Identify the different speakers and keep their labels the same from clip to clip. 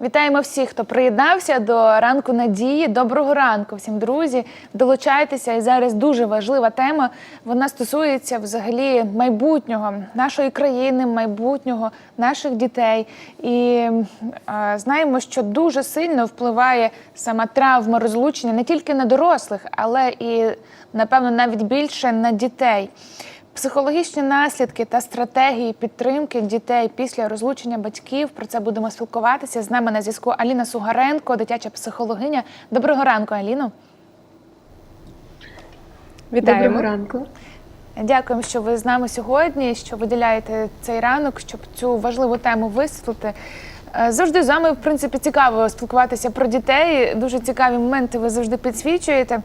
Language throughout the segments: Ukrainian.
Speaker 1: Вітаємо всіх, хто приєднався до ранку надії. Доброго ранку всім друзі. Долучайтеся. І зараз дуже важлива тема. Вона стосується взагалі майбутнього нашої країни, майбутнього наших дітей. І е, знаємо, що дуже сильно впливає сама травма розлучення не тільки на дорослих, але і напевно навіть більше на дітей. Психологічні наслідки та стратегії підтримки дітей після розлучення батьків. Про це будемо спілкуватися. З нами на зв'язку Аліна Сугаренко, дитяча психологиня. Доброго ранку, Аліно.
Speaker 2: Вітаємо.
Speaker 3: Доброго ранку.
Speaker 1: Дякуємо, що ви з нами сьогодні, що виділяєте цей ранок, щоб цю важливу тему висвітлити. Е, Завжди з вами, в принципі, цікаво спілкуватися про дітей. Дуже цікаві моменти ви завжди підсвічуєте.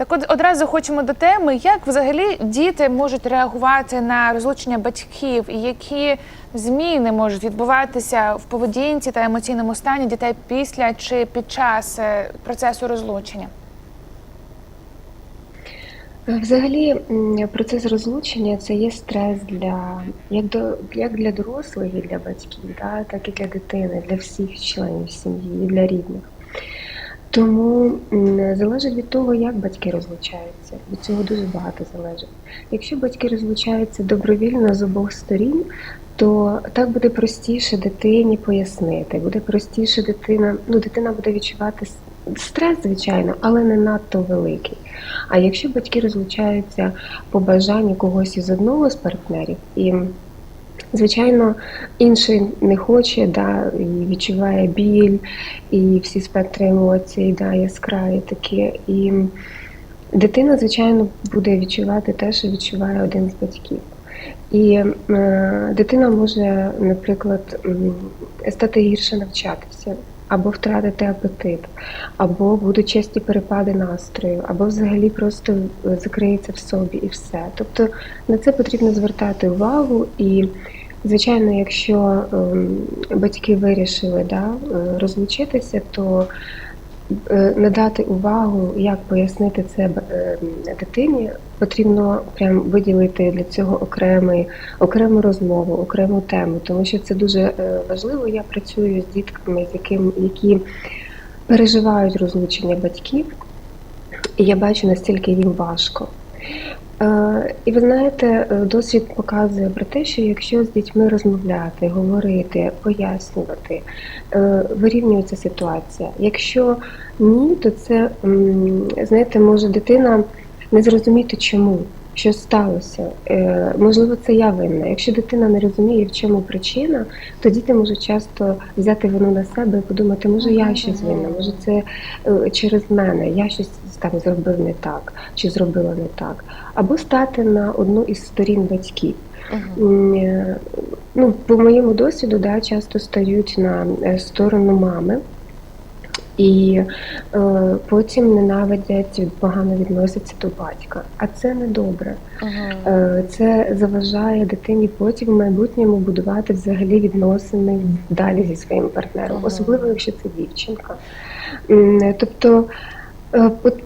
Speaker 1: Так от одразу хочемо до теми, як взагалі діти можуть реагувати на розлучення батьків, і які зміни можуть відбуватися в поведінці та емоційному стані дітей після чи під час е, процесу розлучення?
Speaker 3: Взагалі, процес розлучення це є стрес для як до як для дорослих і для батьків, да, так і для дитини, для всіх членів сім'ї, і для рідних. Тому залежить від того, як батьки розлучаються. Від цього дуже багато залежить. Якщо батьки розлучаються добровільно з обох сторін, то так буде простіше дитині пояснити. Буде простіше дитина, ну дитина буде відчувати стрес, звичайно, але не надто великий. А якщо батьки розлучаються по бажанню когось із одного з партнерів, і звичайно інший не хоче, да, і відчуває біль, і всі спектри емоцій, да, яскраві такі. І дитина, звичайно, буде відчувати те, що відчуває один з батьків. І е, дитина може, наприклад, стати гірше навчатися, або втратити апетит, або будуть часті перепади настрою, або взагалі просто закриється в собі і все. Тобто на це потрібно звертати увагу і. Звичайно, якщо ем, батьки вирішили да, е, розлучитися, то е, надати увагу, як пояснити це е, дитині, потрібно прям виділити для цього окремий, окрему розмову, окрему тему, тому що це дуже е, важливо. Я працюю з дітками, з яким, які переживають розлучення батьків, і я бачу, настільки їм важко. Е, І ви знаєте, е, досвід показує про те, що якщо з дітьми розмовляти, говорити, пояснювати, е, вирівнюється ситуація. Якщо ні, то це знаєте, може дитина не зрозуміти, чому, що сталося. Можливо, це я винна. Якщо дитина не розуміє, в чому причина, то діти можуть часто взяти вину на себе і подумати, може я щось винна, може це через мене, я щось там зробив не так чи зробила не так, або стати на одну із сторін батьків. Е, Ну, по моєму досвіду, да, часто стають на е, сторону мами. І е, потім ненавидять, погано відносяться до батька. А це не добре. Е, Це заважає дитині потім в майбутньому будувати взагалі відносини далі зі своїм партнером,
Speaker 2: Ага.
Speaker 3: особливо якщо це дівчинка. Тобто е, пот-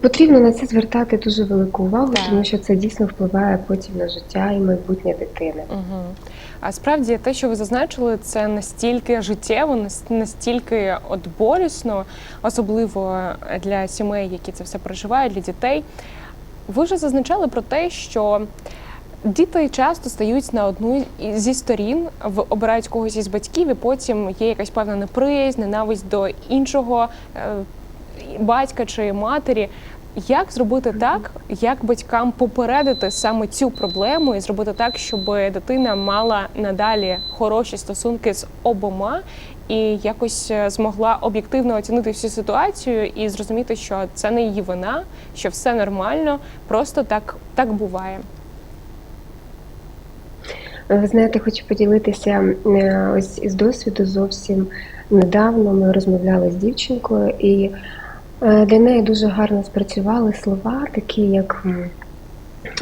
Speaker 3: потрібно на це звертати дуже велику увагу,
Speaker 2: Так.
Speaker 3: тому що це дійсно впливає потім на життя і майбутнє дитини.
Speaker 2: Угу. А справді те, що ви зазначили, це настільки життєво, настільки от болісно, особливо для сімей, які це все проживають, для дітей. Ви вже зазначали про те, що діти часто стають на одну зі сторін, обирають когось із батьків, і потім є якась певна неприязнь, ненависть до іншого е, батька чи матері. Як зробити так, як батькам попередити саме цю проблему і зробити так, щоб дитина мала надалі хороші стосунки з обома і якось е, змогла об'єктивно оцінити всю ситуацію і зрозуміти, що це не її вина, що все нормально, просто так, так буває.
Speaker 3: Ви знаєте, хочу поділитися е, ось із досвіду зовсім недавно. Ми розмовляли з дівчинкою, і е, для неї дуже гарно спрацювали слова, такі як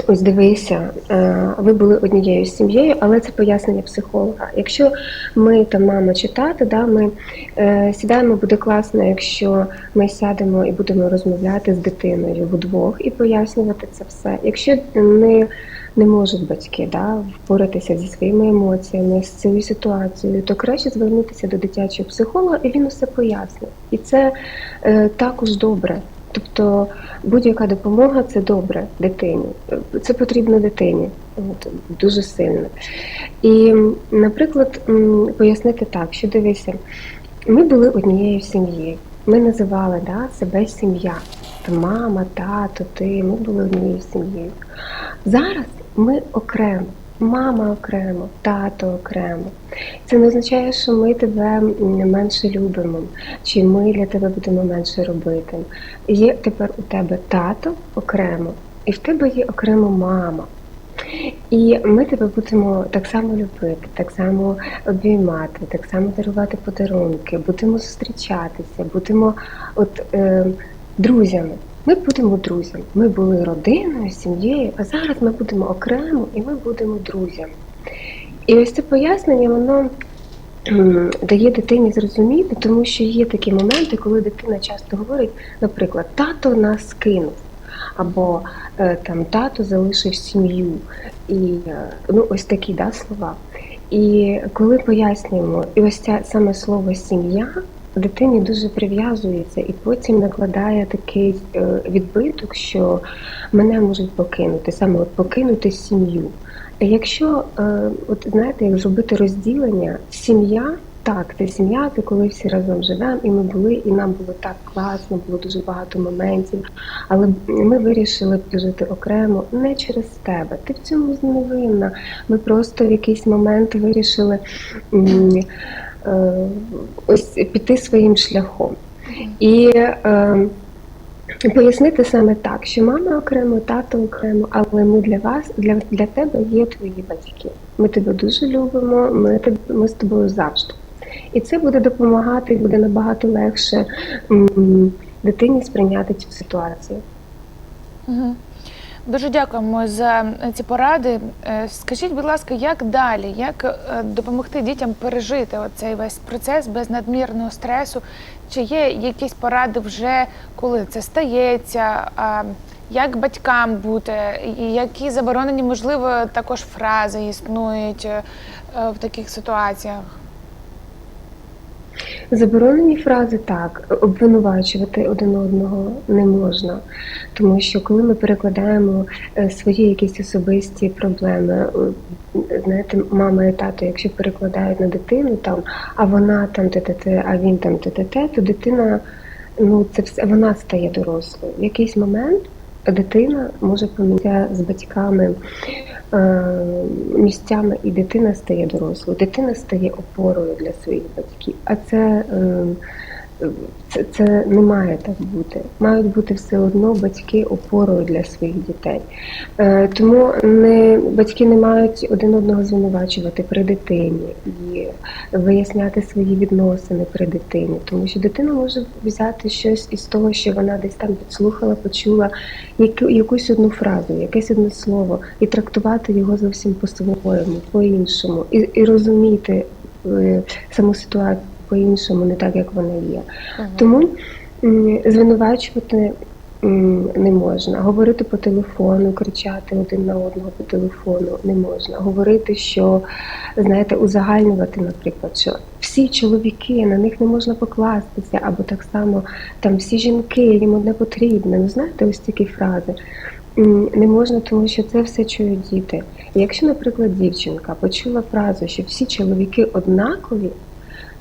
Speaker 3: ось дивися, е, ви були однією сім'єю, але це пояснення психолога. Якщо ми там мама чи тато, да, ми е, сідаємо, буде класно, якщо ми сядемо і будемо розмовляти з дитиною вдвох і пояснювати це все. Якщо не не можуть батьки да, впоратися зі своїми емоціями, з цією ситуацією, то краще звернутися до дитячого психолога, і він усе пояснить. І це е, також добре. Тобто будь-яка допомога це добре дитині. Це потрібно дитині от, дуже сильно. І, наприклад, пояснити так, що дивися, ми були однією сім'єю. Ми називали да, себе сім'я. Мама, тато, ти, ми були однією сім'єю. Зараз ми окремо. Мама окремо, тато окремо. Це не означає, що ми тебе менше любимо, чи ми для тебе будемо менше робити. Є тепер у тебе тато окремо, і в тебе є окремо мама. І ми тебе будемо так само любити, так само обіймати, так само дарувати подарунки, будемо зустрічатися, будемо от, е, друзями. Ми будемо друзями. Ми були родиною, сім'єю, а зараз ми будемо окремо і ми будемо друзями. І ось це пояснення, воно дає дитині зрозуміти, тому що є такі моменти, коли дитина часто говорить, наприклад, тато нас кинув, або е, там тато залишив сім'ю. І е, ну, ось такі да, слова. І коли пояснюємо, і ось це саме слово сім'я дитині дуже прив'язується і потім накладає такий е, відбиток, що мене можуть покинути, саме от покинути сім'ю. Якщо, е, от знаєте, як зробити розділення, сім'я. Так, це сім'я, це коли всі разом живемо, і ми були, і нам було так класно, було дуже багато моментів. Але ми вирішили жити окремо не через тебе. Ти в цьому не винна. Ми просто в якийсь момент вирішили ось піти своїм шляхом. І е, пояснити саме так, що мама окремо, тато окремо, але ми для вас, для, для тебе є твої батьки. Ми тебе дуже любимо, ми, ми з тобою завжди. І це буде допомагати, буде набагато легше м, дитині сприйняти цю ситуацію.
Speaker 1: Угу. Дуже дякуємо за ці поради. Е, Скажіть, будь ласка, як далі? Як е, допомогти дітям пережити цей весь процес без надмірного стресу? Чи є якісь поради вже коли це стається? Як батькам бути? Які заборонені, можливо, також фрази існують е, е, в таких ситуаціях?
Speaker 3: Заборонені фрази так, обвинувачувати один одного не можна, тому що коли ми перекладаємо е, свої якісь особисті проблеми, е, знаєте, мама і тато, якщо перекладають на дитину там, а вона там те-те-те, а він там те-те-те, то дитина, ну це все вона стає дорослою. В якийсь момент дитина може помінятися з батьками місцями, і дитина стає дорослою. Дитина стає опорою для своїх батьків. А це, е, це, це не має так бути. Мають бути все одно батьки опорою для своїх дітей. Е, Тому не, батьки не мають один одного звинувачувати при дитині і виясняти свої відносини при дитині, тому що дитина може взяти щось із того, що вона десь там підслухала, почула яку, якусь одну фразу, якесь одне слово, і трактувати його зовсім по-своєму, по-іншому, і, і розуміти е, саму ситуацію по-іншому, не так, як вона є. Тому звинувачувати не можна. Говорити по телефону, кричати один на одного по телефону не можна. Говорити, що знаєте, узагальнювати, наприклад, що всі чоловіки на них не можна покластися, або так само там всі жінки їм одне потрібне. Ну знаєте, ось такі фрази. Не можна, тому що це все чують діти. Якщо, наприклад, дівчинка почула фразу, що всі чоловіки однакові,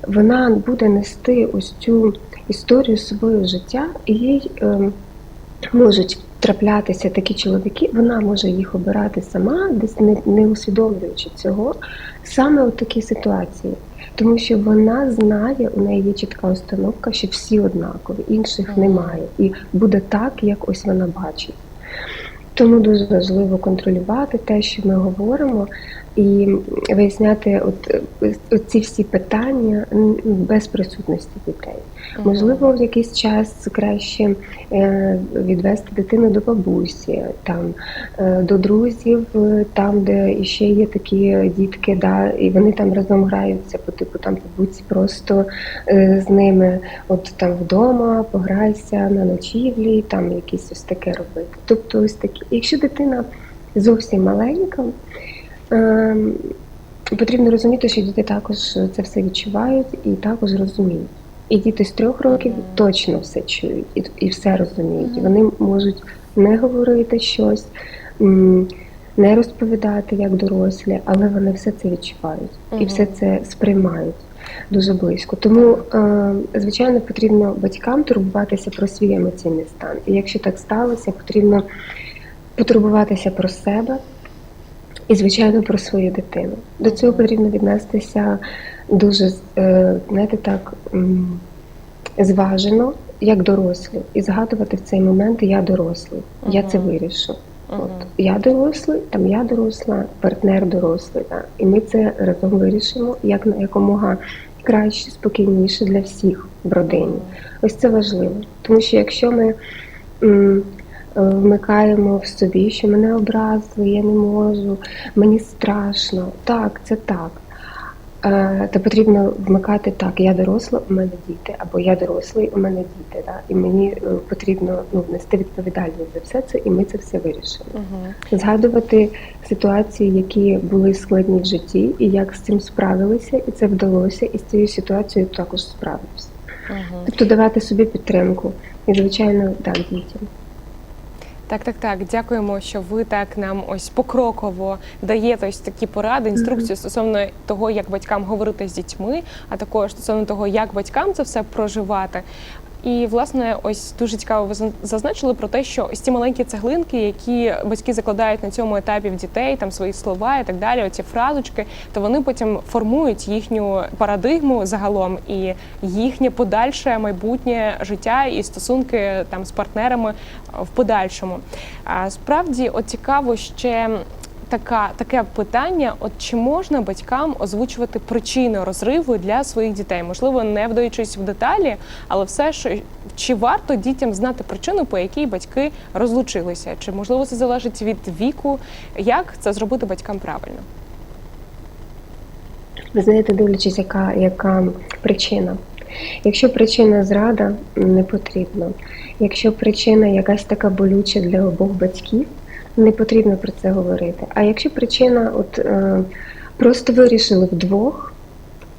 Speaker 3: вона буде нести ось цю історію собою життя, і їй ем, можуть траплятися такі чоловіки, вона може їх обирати сама, десь не, не усвідомлюючи цього, саме у такій ситуації. Тому що вона знає, у неї є чітка установка, що всі однакові, інших немає. І буде так, як ось вона бачить. Тому дуже важливо контролювати те, що ми говоримо, і виясняти от, от ці всі питання без присутності дітей. Можливо, в якийсь час краще е, відвести дитину до бабусі, там е, до друзів, е, там, де ще є такі дітки, да, і вони там разом граються, по типу там побудь просто е, з ними, от там вдома, пограйся на ночівлі, там якісь ось таке робити. Тобто, ось такі, якщо дитина зовсім маленька, потрібно розуміти, що діти також це все відчувають і також розуміють. І діти з трьох років точно все чують і, і все розуміють. Вони можуть не говорити щось, не розповідати як дорослі, але вони все це відчувають і все це сприймають дуже близько. Тому, е, звичайно, потрібно батькам турбуватися про свій емоційний стан. І якщо так сталося, потрібно потурбуватися про себе і, звичайно, про свою дитину. До цього потрібно віднестися дуже, е, знаєте, так зважено, як дорослі, і згадувати в цей момент я дорослий, я це
Speaker 2: Мгм.
Speaker 3: вирішу.
Speaker 2: Мгм.
Speaker 3: От я дорослий, там я доросла, партнер дорослий. Да? І ми це разом вирішимо як на якомога краще, спокійніше для всіх в родині. Ось це важливо. Тому що якщо ми вмикаємо в собі, що мене образили, я не можу, мені страшно, так, це так. Е, То потрібно вмикати так, я доросла, у мене діти, або я дорослий, у мене діти. Да? І мені е, потрібно ну, нести відповідальність за все це, і ми це все вирішимо
Speaker 2: Мгм.
Speaker 3: згадувати ситуації, які були складні в житті, і як з цим справилися, і це вдалося, і з цією ситуацією також справився.
Speaker 2: Мгм.
Speaker 3: Тобто давати собі підтримку і, звичайно, так, дітям.
Speaker 2: Так, так, так. Дякуємо, що ви так нам ось покроково даєте ось такі поради, інструкції стосовно того, як батькам говорити з дітьми, а також стосовно того, як батькам це все проживати. І власне, ось дуже цікаво, ви зазначили про те, що ось ці маленькі цеглинки, які батьки закладають на цьому етапі в дітей, там свої слова і так далі, оці фразочки, то вони потім формують їхню парадигму загалом і їхнє подальше майбутнє життя і стосунки там з партнерами в подальшому. А справді, от цікаво ще. Така таке питання: от чи можна батькам озвучувати причини розриву для своїх дітей? Можливо, не вдаючись в деталі, але все ж чи варто дітям знати причину, по якій батьки розлучилися? Чи можливо це залежить від віку? Як це зробити батькам правильно?
Speaker 3: Ви знаєте, дивлячись, яка, яка причина. Якщо причина зрада, не потрібно. Якщо причина якась така болюча для обох батьків, не потрібно про це говорити. А якщо причина, от е, просто вирішили вдвох,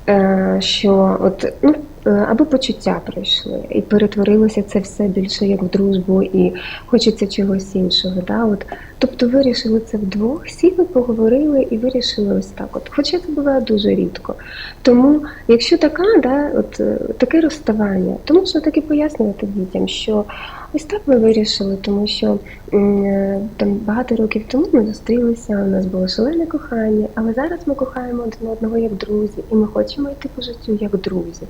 Speaker 3: е, що от ну. е, Або почуття пройшли, і перетворилося це все більше як в дружбу, і хочеться чогось іншого. Да? От, тобто вирішили це вдвох, сіли, поговорили і вирішили ось так. От. Хоча це буває дуже рідко. Тому, якщо така, да, от, е, таке розставання, то можна так і пояснювати дітям, що ось так ми вирішили, тому що е, там багато років тому ми зустрілися, у нас було шалене кохання, але зараз ми кохаємо один одного як друзі, і ми хочемо йти по життю як друзі.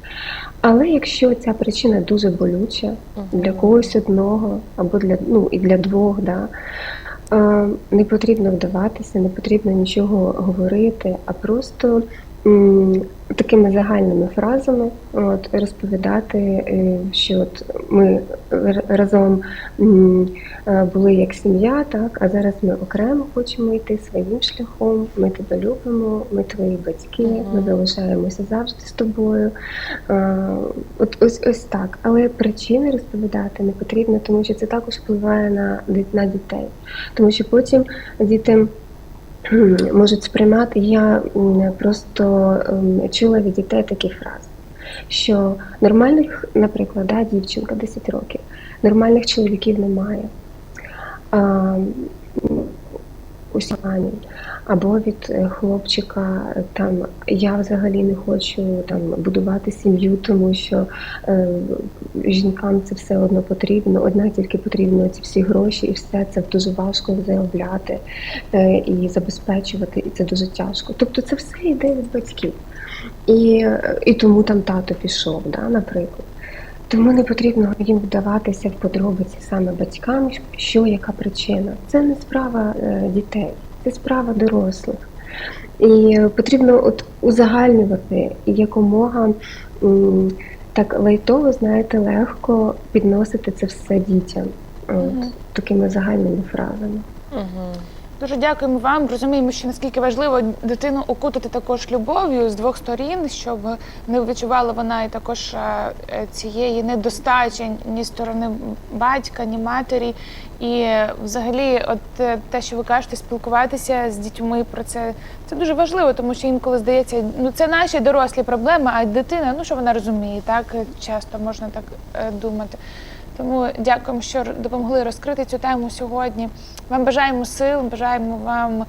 Speaker 3: Але якщо ця причина дуже болюча для когось одного або для ну і для двох, да, не потрібно вдаватися, не потрібно нічого говорити, а просто такими загальними фразами от, розповідати, е, що от ми разом е, були як сім'я, так, а зараз ми окремо хочемо йти своїм шляхом. Ми тебе любимо, ми твої батьки, ми залишаємося завжди з тобою. Е, От ось ось так. Але причини розповідати не потрібно, тому що це також впливає на, на дітей. Тому що потім діти кхм, можуть сприймати. Я просто чула від дітей такі фрази, що нормальних, наприклад, да, дівчинка 10 років, нормальних чоловіків немає. Усі. Або від е, хлопчика е, там я взагалі не хочу там будувати сім'ю, тому що е, жінкам це все одно потрібно. Одна тільки потрібно ці всі гроші, і все це дуже важко заробляти е, і забезпечувати, і це дуже тяжко. Тобто це все йде від батьків. І, і тому там тато пішов, да, наприклад. Тому не потрібно їм вдаватися в подробиці саме батькам, що яка причина. Це не справа е, дітей, це справа дорослих. І потрібно от узагальнювати якомога так лайтово, знаєте, легко підносити це все дітям. От,
Speaker 2: Мгм.
Speaker 3: такими загальними фразами.
Speaker 2: Угу.
Speaker 1: Дуже дякуємо вам. Розуміємо, що наскільки важливо дитину окутати також любов'ю з двох сторін, щоб не відчувала вона і також е, цієї недостачі ні сторони батька, ні матері. І е, взагалі, от е, те, що ви кажете, спілкуватися з дітьми про це, це дуже важливо, тому що інколи здається, ну це наші дорослі проблеми, а дитина, ну що вона розуміє, так часто можна так е, думати. Тому дякуємо, що допомогли розкрити цю тему сьогодні. Вам бажаємо сил, бажаємо вам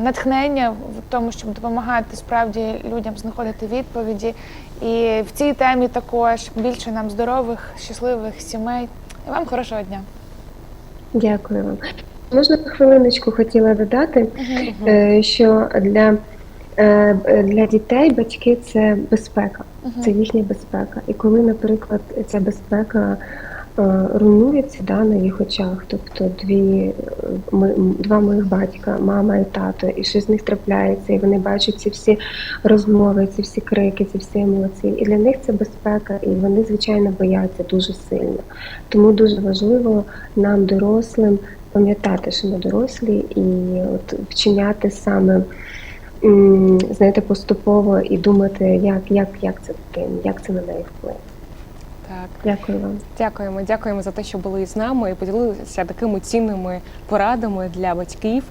Speaker 1: натхнення в тому, щоб допомагати справді людям знаходити відповіді. І в цій темі також більше нам здорових, щасливих сімей. І вам хорошого дня.
Speaker 3: Дякую вам. Можна хвилиночку хотіла додати, е, що для, е, для дітей батьки це безпека, це їхня безпека. І коли, наприклад, ця безпека руйнується да, на їх очах, тобто дві, е, ми, два моїх батька, мама і тато, і щось з них трапляється, і вони бачать ці всі розмови, ці всі крики, ці всі емоції. І для них це безпека, і вони, звичайно, бояться дуже сильно. Тому дуже важливо нам, дорослим, пам'ятати, що ми дорослі, і от вчиняти саме. Знаєте, поступово і думати, як, як, як це дитині, як це на неї вплине.
Speaker 2: Так.
Speaker 3: Дякую вам.
Speaker 2: Дякуємо, дякуємо за те, що були з нами і поділилися такими цінними порадами для батьків.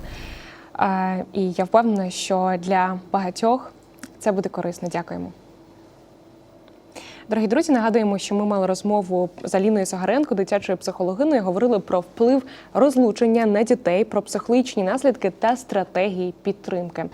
Speaker 2: І я впевнена, що для багатьох це буде корисно. Дякуємо. Дорогі друзі, нагадуємо, що ми мали розмову з Аліною Сагаренко, дитячою психологиною. Говорили про вплив розлучення на дітей, про психологічні наслідки та стратегії підтримки.